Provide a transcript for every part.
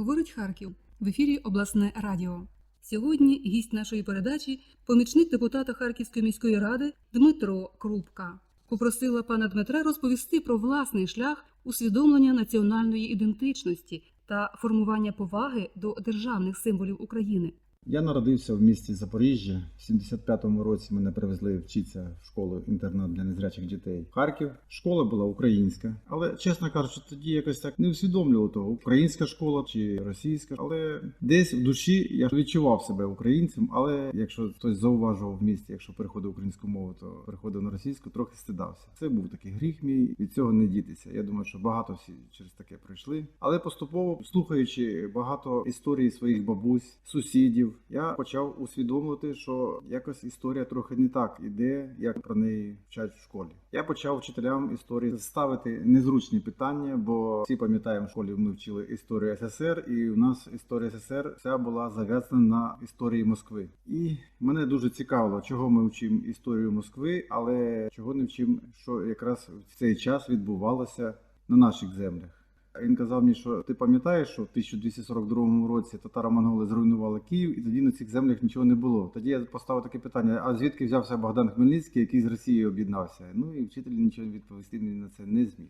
Говорить Харків в ефірі Обласне Радіо. Сьогодні гість нашої передачі помічник депутата Харківської міської ради Дмитро Крупка. Попросила пана Дмитра розповісти про власний шлях усвідомлення національної ідентичності та формування поваги до державних символів України. Я народився в місті Запоріжжя. В 75-му році мене привезли вчитися в школу інтернат для незрячих дітей. в Харків. Школа була українська, але чесно кажучи, тоді якось так не усвідомлював того, українська школа чи російська. Але десь в душі я відчував себе українцем. Але якщо хтось зауважував в місті, якщо переходив українську мову, то переходив на російську, трохи стидався. Це був такий гріх мій, від цього не дітися. Я думаю, що багато всі через таке пройшли. Але поступово слухаючи багато історій своїх бабусь, сусідів, я почав усвідомлювати, що якось історія трохи не так іде, як про неї вчать в школі. Я почав вчителям історії ставити незручні питання, бо всі пам'ятаємо, в школі ми вчили історію СССР, і у нас історія СССР вся була зав'язана на історії Москви. І мене дуже цікавило, чого ми вчимо історію Москви, але чого не вчимо, що якраз в цей час відбувалося на наших землях. Він казав мені, що ти пам'ятаєш, що в 1242 році татаро-монголи зруйнували Київ, і тоді на цих землях нічого не було. Тоді я поставив таке питання: а звідки взявся Богдан Хмельницький, який з Росією об'єднався? Ну і вчитель нічого відповісти мені на це не зміг.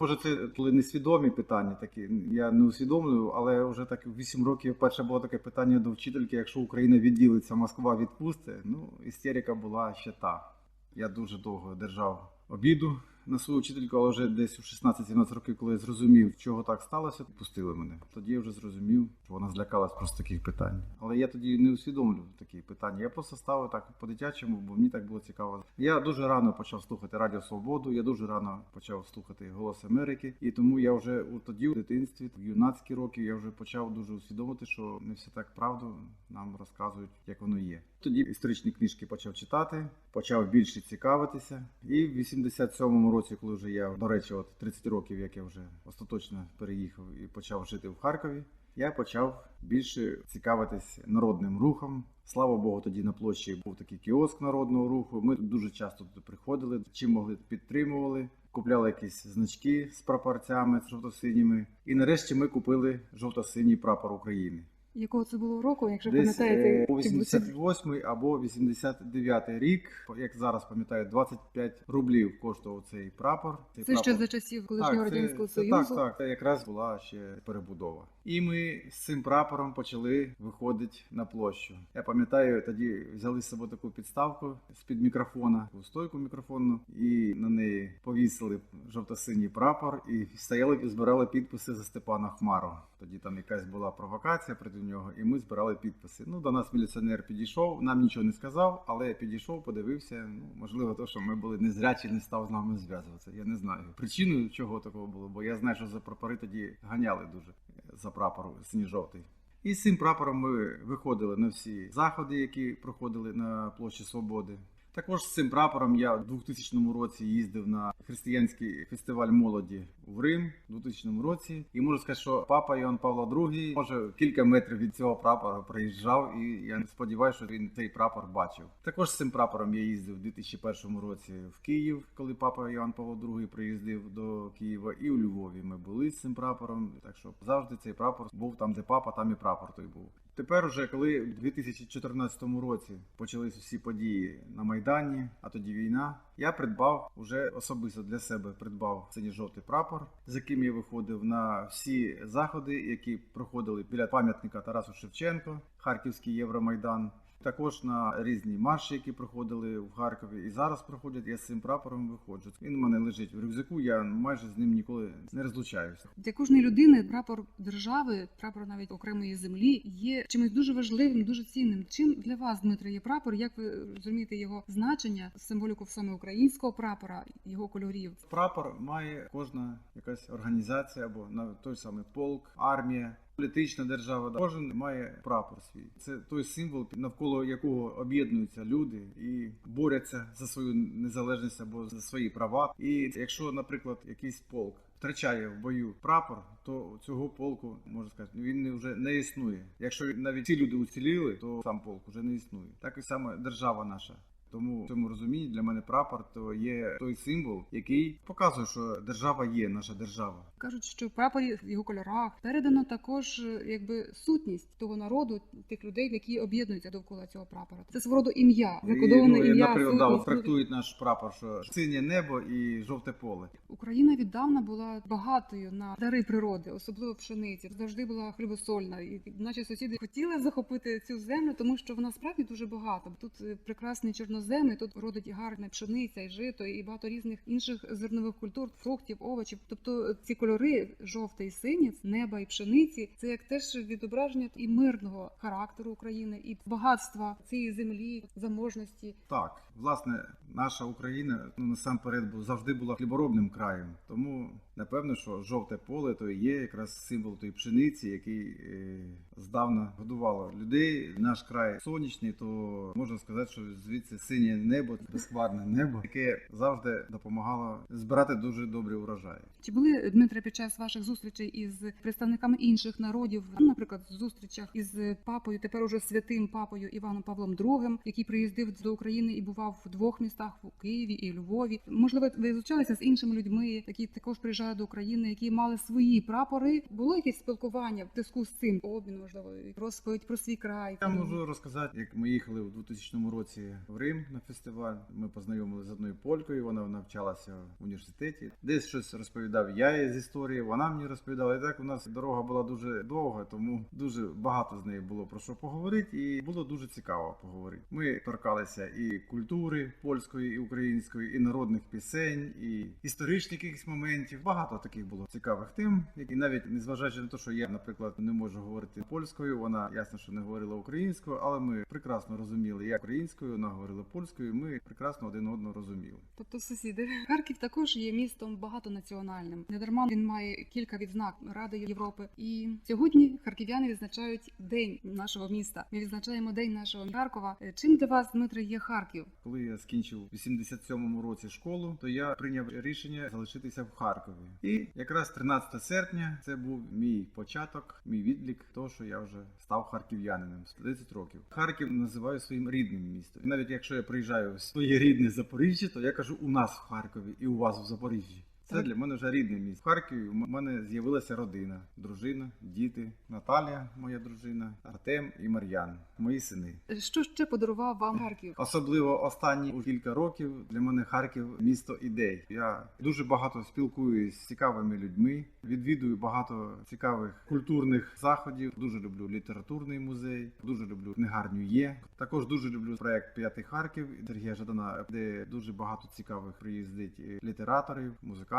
Може, це були несвідомі питання такі. Я не усвідомлюю, але вже так в 8 років перше було таке питання до вчительки: якщо Україна відділиться, Москва відпусти. Ну, істерика була ще та. Я дуже довго держав обіду на свою вчительку, але вже десь у 16-17 років, коли я зрозумів, чого так сталося, пустили мене. Тоді я вже зрозумів, що вона злякалась просто таких питань. Але я тоді не усвідомлював такі питання. Я просто ставив так по-дитячому, бо мені так було цікаво. Я дуже рано почав слухати Радіо Свободу. Я дуже рано почав слухати Голос Америки, і тому я вже у тоді, в дитинстві, в юнацькі роки, я вже почав дуже усвідомити, що не все так правду нам розказують, як воно є. Тоді історичні книжки почав читати, почав більше цікавитися. І в 87-му році, коли вже я, до речі, от 30 років, як я вже остаточно переїхав і почав жити в Харкові, я почав більше цікавитись народним рухом. Слава Богу, тоді на площі був такий кіоск народного руху. Ми дуже часто туди приходили, чим могли підтримували. Купляли якісь значки з прапорцями з жовто-синіми. І нарешті ми купили жовто-синій прапор України. Якого це було року, якщо Десь пам'ятаєте, е, це- 88 або 89 рік, як зараз пам'ятаю, 25 рублів коштував цей прапор. Цей це ще за часів колишнього Так, радянського це- союзу. Так, так, це якраз була ще перебудова. І ми з цим прапором почали виходити на площу. Я пам'ятаю, тоді взяли з собою таку підставку з-під мікрофона, таку стойку мікрофонну, і на неї повісили жовто-синій прапор і стояли і збирали підписи за Степана Хмару. Тоді там якась була провокація проти нього, і ми збирали підписи. Ну, до нас міліціонер підійшов, нам нічого не сказав, але підійшов, подивився. Ну, можливо, то, що ми були незрячі, не став з нами зв'язуватися. Я не знаю причиною чого такого було, бо я знаю, що за прапори тоді ганяли дуже за прапор синьо-жовтий. І з цим прапором ми виходили на всі заходи, які проходили на площі Свободи. Також з цим прапором я в 2000 році їздив на християнський фестиваль молоді в Рим у 2000 році. І можу сказати, що папа Іоанн Павло II може кілька метрів від цього прапора приїжджав, і я сподіваюся, що він цей прапор бачив. Також з цим прапором я їздив у 2001 році в Київ, коли папа Іоанн Павло II приїздив до Києва, і у Львові ми були з цим прапором. Так що завжди цей прапор був там, де папа, там і прапор той був. Тепер, уже коли в 2014 році почались всі події на Майдані, а тоді війна, я придбав уже особисто для себе придбав синьо-жовтий прапор, з яким я виходив на всі заходи, які проходили біля пам'ятника Тарасу Шевченко, Харківський Євромайдан. Також на різні марші, які проходили в Харкові, і зараз проходять. Я з цим прапором виходжу. Він у мене лежить в рюкзаку. Я майже з ним ніколи не розлучаюся. Для кожної людини прапор держави, прапор навіть окремої землі є чимось дуже важливим, дуже цінним. Чим для вас, Дмитро, є прапор? Як ви розумієте його значення, символіку саме українського прапора, його кольорів? Прапор має кожна якась організація або навіть той самий полк, армія. Політична держава, кожен має прапор свій. Це той символ, навколо якого об'єднуються люди і борються за свою незалежність або за свої права. І якщо, наприклад, якийсь полк втрачає в бою прапор, то цього полку можна сказати, він вже не існує. Якщо навіть ці люди уціліли, то сам полк вже не існує. Так і саме держава наша. Тому в цьому розумінні для мене прапор то є той символ, який показує, що держава є наша держава. Кажуть, що в прапорі в його кольорах передано також е, якби сутність того народу, тих людей, які об'єднуються довкола цього прапора. Це свого роду ім'я, закодоване І, ну, ім'я. наприклад, да, трактують наш прапор, що синє небо і жовте поле. Україна віддавна була багатою на дари природи, особливо пшениці. Завжди була хлібосольна. І наші сусіди хотіли захопити цю землю, тому що вона справді дуже багата. Тут е, прекрасний чорнозем, і тут родить гарна пшениця, і жито, і багато різних інших зернових культур, фруктів, овочів. Тобто ці кольори жовте і неба і пшениці, це як теж відображення і мирного характеру України, і багатства цієї землі, заможності. Так, власне, наша Україна ну насамперед завжди була хліборобним краєм. Тому напевно, що жовте поле то є якраз символ тої пшениці, який е, здавна годувало людей. Наш край сонячний, то можна сказати, що звідси синє небо, безхмарне небо, яке завжди допомагало збирати дуже добрі урожаї. Чи були Дмитре під час ваших зустрічей із представниками інших народів, ну, наприклад, в зустрічах із папою, тепер уже святим папою Іваном Павлом II, який приїздив до України і бував в двох містах в Києві і Львові? Можливо, ви зустрічалися з іншими людьми, які також приїжджали до України, які мали свої прапори? Було якесь спілкування в зв'язку з цим обмін, можливо, розповідь про свій край? Я можу розказати, як ми їхали у 2000 році в Рим на фестиваль. Ми познайомилися з одною полькою. Вона навчалася в університеті. Десь щось розповідав я з історії. Вона мені розповідала. І так у нас дорога була дуже довга, тому дуже багато з нею було про що поговорити, і було дуже цікаво поговорити. Ми торкалися і культури польської, і української, і народних пісень, і історичних якихось моментів. Багато таких було цікавих тем, які навіть незважаючи на те, що я, наприклад, не можу говорити польською, вона ясно, що не говорила українською, але ми прекрасно розуміли, як українською, вона говорила польською. Ми прекрасно один одного розуміли. Тобто сусіди. Харків також є містом багатонаціональним. Недарма він має кілька відзнак Ради Європи. І сьогодні харків'яни відзначають день нашого міста. Ми відзначаємо день нашого Харкова. Е, Чим для вас, Дмитре, є Харків? Коли я скінчив у 87-му році школу, то я прийняв рішення залишитися в Харкові. І якраз 13 серпня це був мій початок, мій відлік того, що я вже став харків'янином з 30 років. Харків називаю своїм рідним містом. І навіть якщо я приїжджаю в своє рідне Запоріжжя, то я кажу у нас в Харкові і у вас в Запоріжжі. Це для мене вже рідне місто. В Харкові у мене з'явилася родина, дружина, діти, Наталія, моя дружина, Артем і Мар'ян, мої сини. Що ще подарував вам Харків? Особливо останні кілька років для мене Харків місто ідей. Я дуже багато спілкуюсь з цікавими людьми, відвідую багато цікавих культурних заходів. Дуже люблю літературний музей, дуже люблю книгарню є. Також дуже люблю проект П'ятий Харків Сергія Жадана, де дуже багато цікавих приїздить літераторів,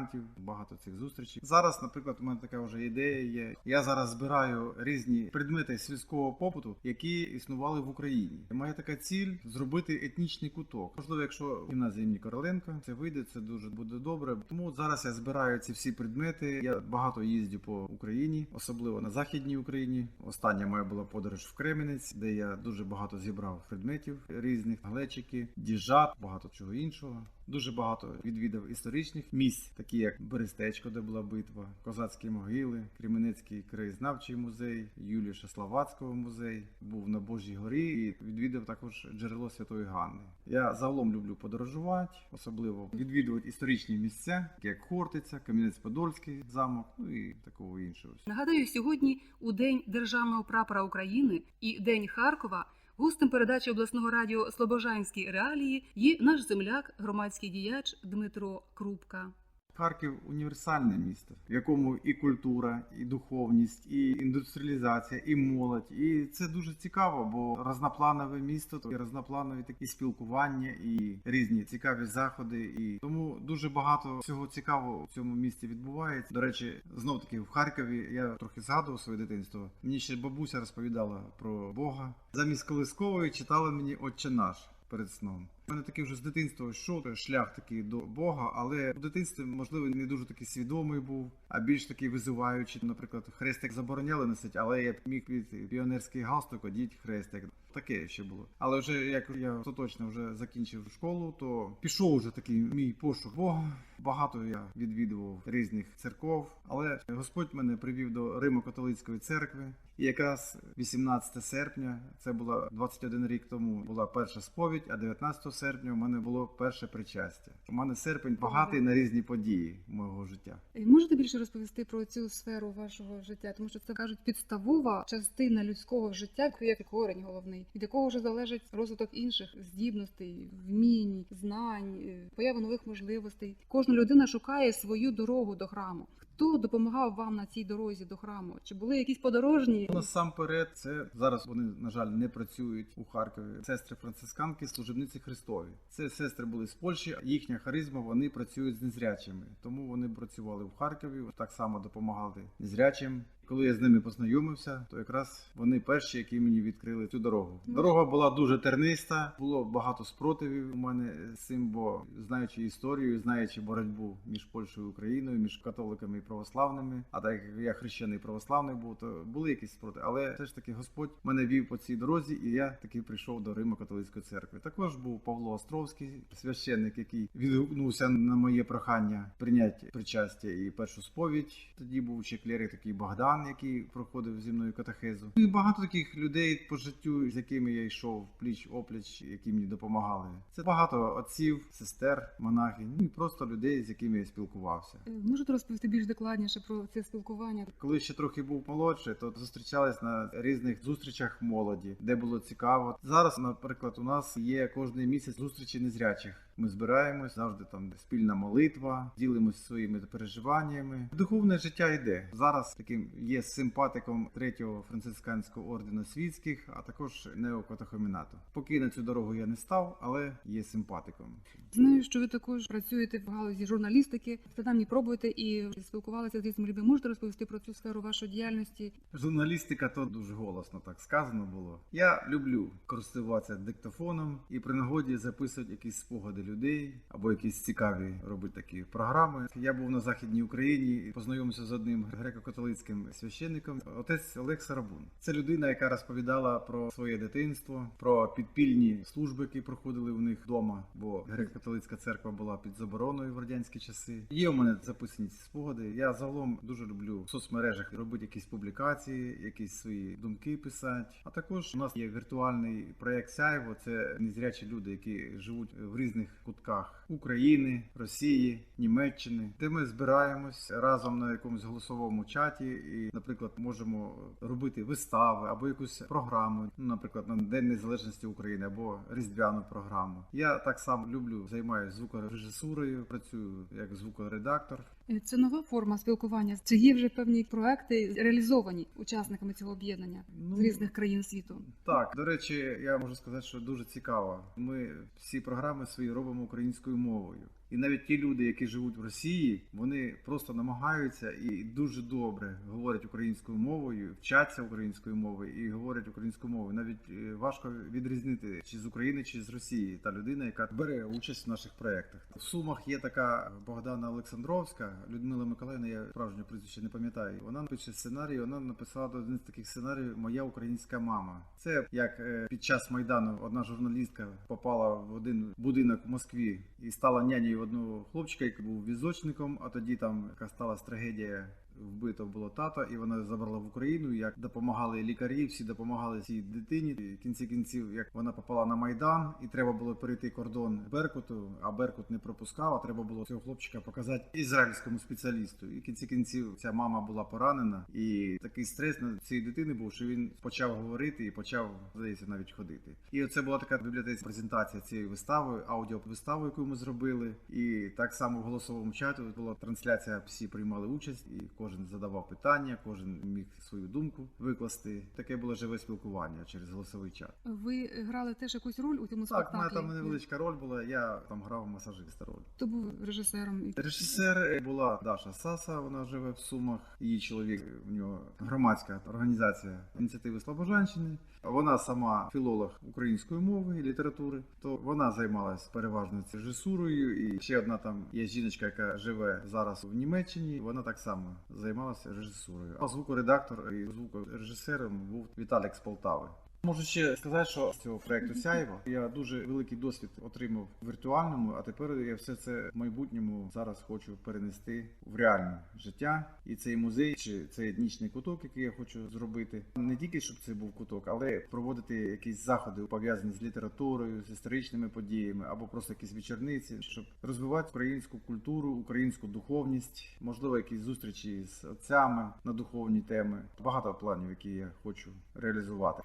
музикантів. Багато цих зустрічей. Зараз, наприклад, у мене така вже ідея є. Я зараз збираю різні предмети сільського побуту, які існували в Україні. Моя така ціль зробити етнічний куток. Можливо, якщо гімназія імені Короленка це вийде, це дуже буде добре. Тому зараз я збираю ці всі предмети. Я багато їздю по Україні, особливо на західній Україні. Остання моя була подорож в Кременець, де я дуже багато зібрав предметів різних глечики, діжат, багато чого іншого. Дуже багато відвідав історичних місць, такі як Берестечко, де була битва, Козацькі могили, Кремінецький краєзнавчий музей, Юлія Славацького музей. Був на Божій горі і відвідав також джерело Святої Ганни. Я загалом люблю подорожувати, особливо відвідувати історичні місця, як Хортиця, Кам'янець-Подольський замок, ну і такого іншого. Нагадаю, сьогодні у день державного прапора України і День Харкова. Гостем передачі обласного радіо Слобожанські реалії є наш земляк, громадський діяч Дмитро Крупка. Харків універсальне місто, в якому і культура, і духовність, і індустріалізація, і молодь. І це дуже цікаво, бо разнопланове місто, то і разнопланові такі спілкування, і різні цікаві заходи. І тому дуже багато всього цікавого в цьому місті відбувається. До речі, знов таки в Харкові я трохи згадував своє дитинство. Мені ще бабуся розповідала про Бога. Замість колискової читала мені Отче наш перед сном. У мене такий вже з дитинства йшов шлях такий до Бога, але в дитинстві, можливо, не дуже такий свідомий був, а більш такий визиваючий. Наприклад, хрестик забороняли носити, але я міг під піонерський галстук, одіть хрестик. Таке ще було. Але вже як я остаточно вже закінчив школу, то пішов вже такий мій пошук Бога. Багато я відвідував різних церков, але Господь мене привів до Римо-католицької церкви. І якраз 18 серпня, це було 21 рік тому, була перша сповідь, а 19 серпня у мене було перше причастя. У мене серпень багатий на різні події мого життя. Можете більше розповісти про цю сферу вашого життя, тому що це кажуть підставова частина людського життя, як корень головний, від якого вже залежить розвиток інших здібностей, вмінь, знань, е, поява нових можливостей. Кожна людина шукає свою дорогу до храму. Хто допомагав вам на цій дорозі до храму? Чи були якісь подорожні? Насамперед, це зараз вони, на жаль, не працюють у Харкові. Сестри францисканки, служебниці Христові. Це сестри були з Польщі. Їхня харизма, вони працюють з незрячими. Тому вони працювали в Харкові, так само допомагали незрячим. Коли я з ними познайомився, то якраз вони перші, які мені відкрили цю дорогу. Дорога була дуже терниста, було багато спротивів у мене з цим, бо знаючи історію, знаючи боротьбу між Польщею і Україною, між католиками православними, а так як я хрещений православний був, то були якісь спротиви. Але все ж таки Господь мене вів по цій дорозі, і я таки прийшов до Риму католицької церкви. Також був Павло Островський, священник, який відгукнувся на моє прохання прийняти причастя і першу сповідь. Тоді був ще клерик такий Богдан, який проходив зі мною катехезу. І багато таких людей по життю, з якими я йшов пліч опліч, які мені допомагали. Це багато отців, сестер, монахинь, ну і просто людей, з якими я спілкувався. Е, Можете розповісти більш докладніше про це спілкування? Коли ще трохи був молодший, то зустрічались на різних зустрічах молоді, де було цікаво. Зараз, наприклад, у нас є кожний місяць зустрічі незрячих. Ми збираємось завжди там спільна молитва, ділимось своїми переживаннями. Духовне життя йде зараз. Таким є симпатиком третього францисканського ордена світських, а також неокатехомінату. Поки на цю дорогу я не став, але є симпатиком. Знаю, що ви також працюєте в галузі журналістики, принаймні пробуєте і спілкувалися з різними людьми. Можете розповісти про цю сферу вашої діяльності? Журналістика то дуже голосно так сказано було. Я люблю користуватися диктофоном і при нагоді записувати якісь спогади людей або якісь цікаві робити такі програми. Я був на західній Україні і познайомився з одним греко-католицьким священником, отець Олег Сарабун. Це людина, яка розповідала про своє дитинство, про підпільні служби, які проходили у них вдома, бо греко-католицька церква була під забороною в радянські часи. Є у мене записані спогади. Я загалом дуже люблю в соцмережах робити якісь публікації, якісь свої думки писати. А також у нас є віртуальний проект Сяйво. Це незрячі люди, які живуть в різних кутках України, Росії, Німеччини, де ми збираємось разом на якомусь голосовому чаті, і, наприклад, можемо робити вистави або якусь програму, ну, наприклад, на День Незалежності України або різдвяну програму. Я так само люблю займаюся звукорежисурою, працюю як звукоредактор. Е, Це нова форма спілкування. Чи є вже певні проекти реалізовані учасниками цього об'єднання Ну, з різних країн світу? Так, до речі, я можу сказати, що дуже цікаво. Ми всі програми свої робимо українською мовою. 思うよ。І навіть ті люди, які живуть в Росії, вони просто намагаються і дуже добре говорять українською мовою, вчаться українською мовою і говорять українською мовою. Навіть е, важко відрізнити чи з України, чи з Росії та людина, яка бере участь в наших проєктах. В Сумах є така Богдана Олександровська, Людмила Миколаївна, я справжнє прізвище не пам'ятаю. Вона пише сценарій. Вона написала один з таких сценаріїв Моя українська мама. Це як е, під час майдану одна журналістка попала в один будинок в Москві і стала нянею одного хлопчика, який був візочником. А тоді там яка сталася трагедія. Вбито було тата, і вона забрала в Україну. Як допомагали лікарі, всі допомагали цій дитині. І в кінці кінців, як вона попала на майдан, і треба було перейти кордон Беркуту, а Беркут не пропускав. А треба було цього хлопчика показати ізраїльському спеціалісту. І в кінці кінців ця мама була поранена, і такий стрес на цієї дитини був, що він почав говорити і почав здається навіть ходити. І оце була така бібліотечна презентація цієї вистави, аудіовистави, яку ми зробили. І так само в голосовому чаті була трансляція. Всі приймали участь, і кожен задавав питання, кожен міг свою думку викласти. Таке було живе спілкування через голосовий чат. Ви грали теж якусь роль у цьому Так, в мене там невеличка роль була. Я там грав масажиста роль. То був режисером? Режисер була Даша Саса, вона живе в Сумах. Її чоловік у нього громадська організація ініціативи Слобожанщини. Вона сама філолог української мови і літератури. То вона займалась переважно режисурою. І ще одна там є жіночка, яка живе зараз в Німеччині. Вона так само займалася режисурою. А звукоредактор і звукорежисером був Віталік з Полтави. Можу ще сказати, що з цього проекту Сяєво я дуже великий досвід отримав в віртуальному, а тепер я все це в майбутньому зараз хочу перенести в реальне життя. І цей музей чи цей етнічний куток, який я хочу зробити, не тільки щоб це був куток, але проводити якісь заходи пов'язані з літературою, з історичними подіями або просто якісь вечорниці, щоб розвивати українську культуру, українську духовність, можливо, якісь зустрічі з отцями на духовні теми. Багато планів, які я хочу реалізувати.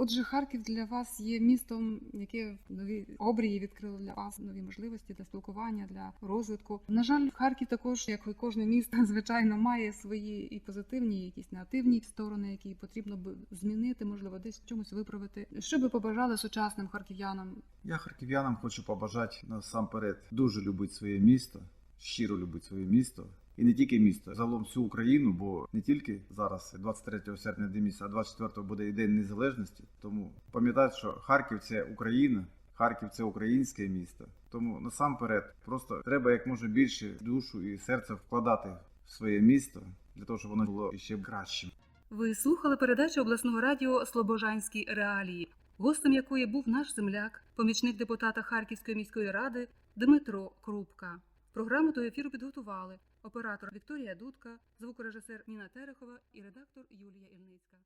Отже, Харків для вас є містом, яке нові обрії відкрило для вас нові можливості для спілкування, для розвитку. На жаль, Харків також, як і кожне місто, звичайно, має свої і позитивні, і якісь негативні сторони, які потрібно б змінити, можливо, десь чомусь виправити. Що би побажали сучасним харків'янам? Я харків'янам хочу побажати насамперед дуже любити своє місто, щиро любити своє місто. І не тільки місто, загалом всю Україну, бо не тільки зараз, 23 серпня день міста, а 24 буде і День Незалежності. Тому пам'ятайте, що Харків це Україна, Харків це українське місто. Тому насамперед просто треба як може більше душу і серце вкладати в своє місто для того, щоб воно було ще кращим. Ви слухали передачу обласного радіо Слобожанські реалії, гостем якої був наш земляк, помічник депутата Харківської міської ради Дмитро Крупка. Програму до ефіру підготували оператор Вікторія Дудка, звукорежисер Ніна Терехова і редактор Юлія Ільницька.